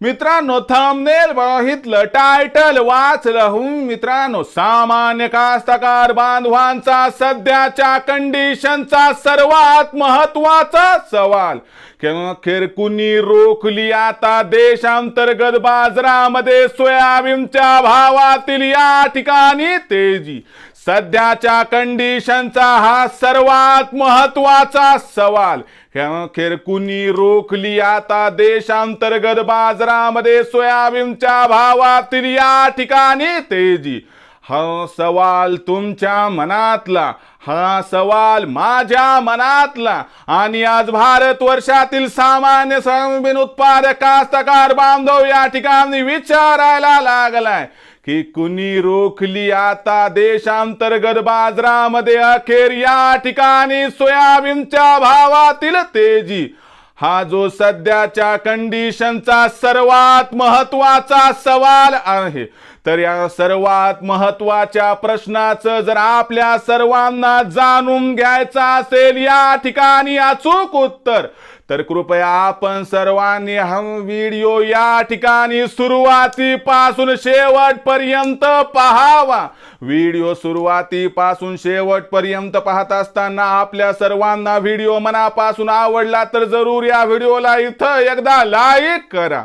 मित्रांनो थंबनेल बघितलं टायटल वाचलं हुं मित्रांनो सामान्य कास्तकार बांधवांचा सध्याच्या कंडिशनचा सर्वात महत्त्वाचा सवाल. अखेर कुणी रोखली आता देशांतर्गत बाजारामध्ये सोयाबीनच्या भावातील या ठिकाणी तेजी. सध्याच्या कंडिशनचा हा सर्वात महत्त्वाचा सवाल. अखेर कुणी रोखली आता देशांतर्गत बाजारामध्ये सोयाबीनच्या भावातील या ठिकाणी तेजी? हा सवाल तुमच्या मनातला हा सवाल माझ्या मनातला. आणि आज भारत वर्षातील सामान्य सोयाबीन उत्पादक कास्तकार बांधव या ठिकाणी विचारायला लागलाय. की कुणी रोखली आता देशांतर्गत बाजारामध्ये अखेर या ठिकाणी सोयाबीनच्या भावातील तेजी. हा जो सध्याच्या कंडिशनचा सर्वात महत्त्वाचा सवाल आहे. तर या सर्वात महत्त्वाच्या प्रश्नाचं जर आपल्या सर्वांना जाणून घ्यायचं असेल या ठिकाणी अचूक उत्तर. तर कृपया आपण सर्वांनी हा व्हिडिओ या ठिकाणी सुरुवातीपासून शेवटपर्यंत पहावा. व्हिडिओ सुरुवातीपासून शेवटपर्यंत पाहत असताना आपल्या सर्वांना व्हिडिओ मनापासून आवडला तर जरूर या व्हिडिओला इथं एकदा लाईक करा.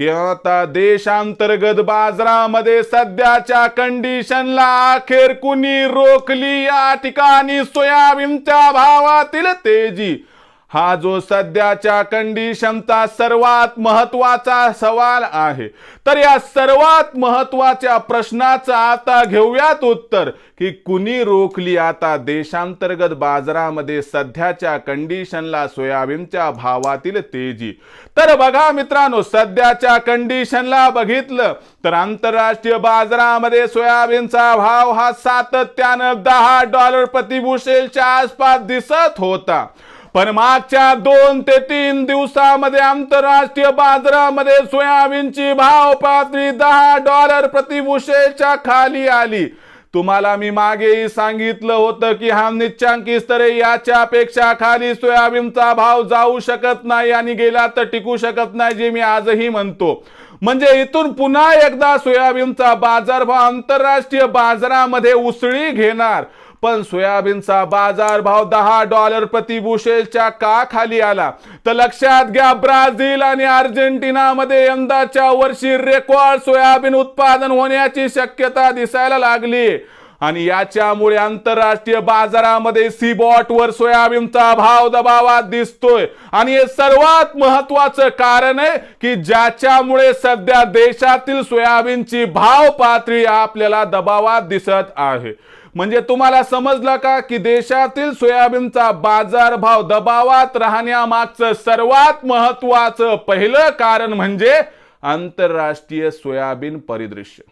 की आता देशांतर्गत बाजारामध्ये सध्याच्या कंडिशनला अखेर कुणी रोखली या ठिकाणी सोयाबीनच्या भावातील तेजी? हा जो सध्याच्या कंडिशनचा सर्वात महत्त्वाचा सवाल आहे तर या सर्वात महत्त्वाच्या प्रश्नाचं आता घेऊयात उत्तर की कुणी रोखली आता देशांतर्गत बाजारामध्ये सध्याच्या कंडिशनला सोयाबीनच्या भावातील तेजी? तर बघा मित्रांनो सध्याच्या कंडिशनला बघितलं तर आंतरराष्ट्रीय बाजारामध्ये सोयाबीनचा भाव हा सातत्यानं दहा डॉलर प्रतिभूषेलच्या आसपास दिसत होता. पण मागच्या दोन ते तीन दिवसामध्ये आंतरराष्ट्रीय बाजारामध्ये सोयाबीनची भाव पातळी दहा डॉलर प्रतिभूषेच्या खाली आली. तुम्हाला मी मागेही सांगितलं होतं की हा निच्चांकी स्तरे याच्यापेक्षा खाली सोयाबीनचा भाव जाऊ शकत नाही आणि गेला तर टिकू शकत नाही जे मी आजही म्हणतो. म्हणजे इथून पुन्हा एकदा सोयाबीनचा बाजारभाव आंतरराष्ट्रीय बाजारामध्ये उसळी घेणार. पण सोयाबीनचा बाजारभाव दहा डॉलर प्रतिबुशेलच्या का खाली आला? तर लक्षात घ्या ब्राझील आणि अर्जेंटिनामध्ये यंदाच्या वर्षी रेकॉर्ड सोयाबीन उत्पादन होण्याची शक्यता दिसायला लागली. आणि याच्यामुळे आंतरराष्ट्रीय बाजारामध्ये सीबॉट वर सोयाबीनचा भाव दबावात दिसतोय. आणि हे सर्वात महत्वाचं कारण आहे की ज्याच्यामुळे सध्या देशातील सोयाबीनची भाव पातळी आपल्याला दबावात दिसत आहे. म्हणजे तुम्हाला समजलं का की देशातील सोयाबीनचा बाजारभाव दबावात राहण्यामागचं सर्वात महत्वाचं पहिलं कारण म्हणजे आंतरराष्ट्रीय सोयाबीन परिदृश्य.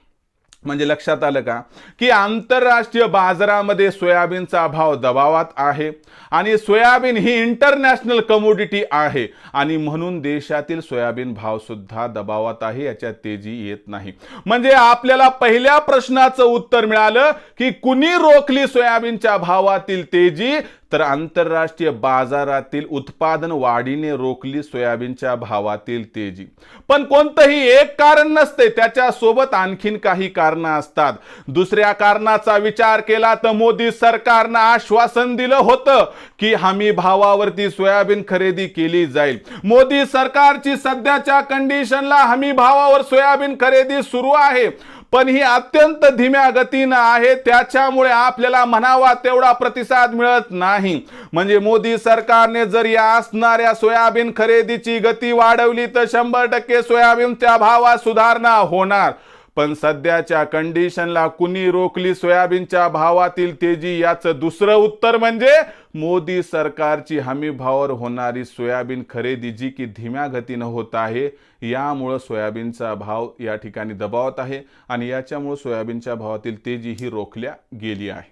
म्हणजे लक्षात आलं का? की आंतरराष्ट्रीय बाजारामध्ये सोयाबीनचा भाव दबावात आहे आणि सोयाबीन ही इंटरनॅशनल कमोडिटी आहे. आणि म्हणून देशातील सोयाबीन भावसुद्धा दबावात आहे याच्यात तेजी येत नाही. म्हणजे आपल्याला पहिल्या प्रश्नाचं उत्तर मिळालं की कुणी रोखली सोयाबीनच्या भावातील तेजी? तर आंतरराष्ट्रीय बाजारातील उत्पादन वाढीने रोखली सोयाबीनच्या भावातील तेजी. पण कोणतंही एक कारण नसते त्याच्यासोबत आणखीन काही कारणं असतात. दुसऱ्या कारणाचा विचार केला तर मोदी सरकारनं आश्वासन दिलं होतं की हमी भावावरती सोयाबीन खरेदी केली जाईल. मोदी सरकारची सध्याच्या कंडिशनला हमी भावावर सोयाबीन खरेदी सुरू आहे. पण ही अत्यंत धीम्या गतीनं आहे. त्याच्यामुळे आपल्याला म्हणावा तेवढा प्रतिसाद मिळत नाही. म्हणजे मोदी सरकारने जर या असणाऱ्या सोयाबीन खरेदीची गती वाढवली तर शंभर टक्के सोयाबीनच्या भावात सुधारणा होणार. पण सध्याच्या कंडिशनला कुणी रोखली सोयाबीनच्या भावातील तेजी याचं दुसरं उत्तर म्हणजे मोदी सरकारची हमी भावावर होणारी सोयाबीन खरेदी जी की धीम्या गतीनं होत आहे यामुळं सोयाबीनचा भाव या ठिकाणी दबावत आहे आणि याच्यामुळं सोयाबीनच्या भावातील तेजी ही रोखल्या गेली आहे.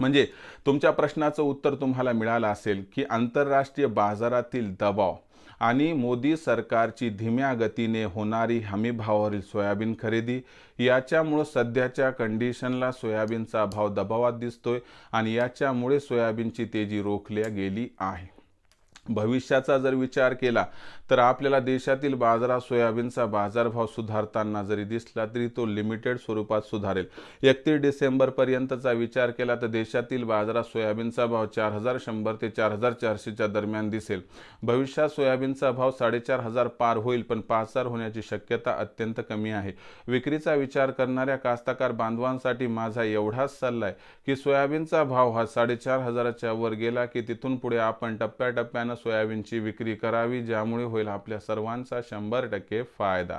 म्हणजे तुमच्या प्रश्नाचं उत्तर तुम्हाला मिळालं असेल की आंतरराष्ट्रीय बाजारातील दबाव आणि मोदी सरकारची धीम्या गतीने होणारी हमीभावावरील सोयाबीन खरेदी याच्यामुळं सध्याच्या कंडिशनला सोयाबीनचा भाव दबावात दिसतोय आणि याच्यामुळे सोयाबीनची तेजी रोखल्या गेली आहे. भविष्याचा जर विचार केला तर आपल्याला देशातील बाजारात सोयाबीनचा बाजारभाव सुधारताना जरी दिसला तरी तो लिमिटेड स्वरूपात सुधारेल. एकतीस डिसेंबरपर्यंतचा विचार केला तर देशातील बाजारात सोयाबीनचा भाव चार हजार शंभर ते चार हजार चारशेच्या दरम्यान दिसेल. भविष्यात सोयाबीनचा भाव साडेचार हजार पार होईल पण पाच हजार होण्याची शक्यता अत्यंत कमी आहे. विक्रीचा विचार करणाऱ्या कास्तकार बांधवांसाठी माझा एवढाच सल्ला आहे की सोयाबीनचा भाव हा साडेचार हजाराच्या वर गेला की तिथून पुढे आपण टप्प्याटप्प्यानं सोयाबीनची विक्री करावी ज्यामुळे होईल आपल्या सर्वांचा शंभर टक्के फायदा.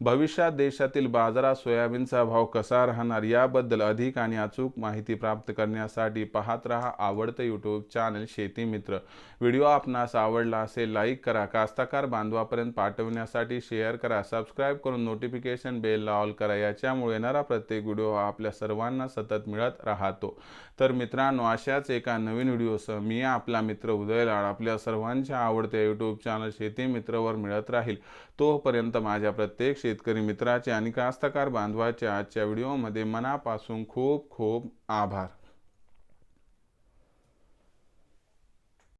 भविष्यात देशातील बाजारात सोयाबीनचा भाव कसा राहणार याबद्दल अधिक आणि अचूक माहिती प्राप्त करण्यासाठी पाहत रहा आवडतं यूट्यूब चॅनल शेती मित्र. व्हिडिओ आपणास आवडला असेल लाईक करा. कास्ताकार बांधवापर्यंत पाठवण्यासाठी शेअर करा. सबस्क्राईब करून नोटिफिकेशन बेल ऑल करा. याच्यामुळे येणारा प्रत्येक व्हिडिओ आपल्या सर्वांना सतत मिळत राहतो. तर मित्रांनो अशाच एका नवीन व्हिडिओसह मी आपला मित्र उदय लाड आपल्या सर्वांच्या आवडत्या यूट्यूब चॅनल शेती मित्रवर मिळत राहील. तोपर्यंत माझ्या प्रत्येक शेतकरी मित्राचे आणि कास्तकार बांधवाचे आजच्या व्हिडिओमध्ये मनापासून खूप खूप आभार.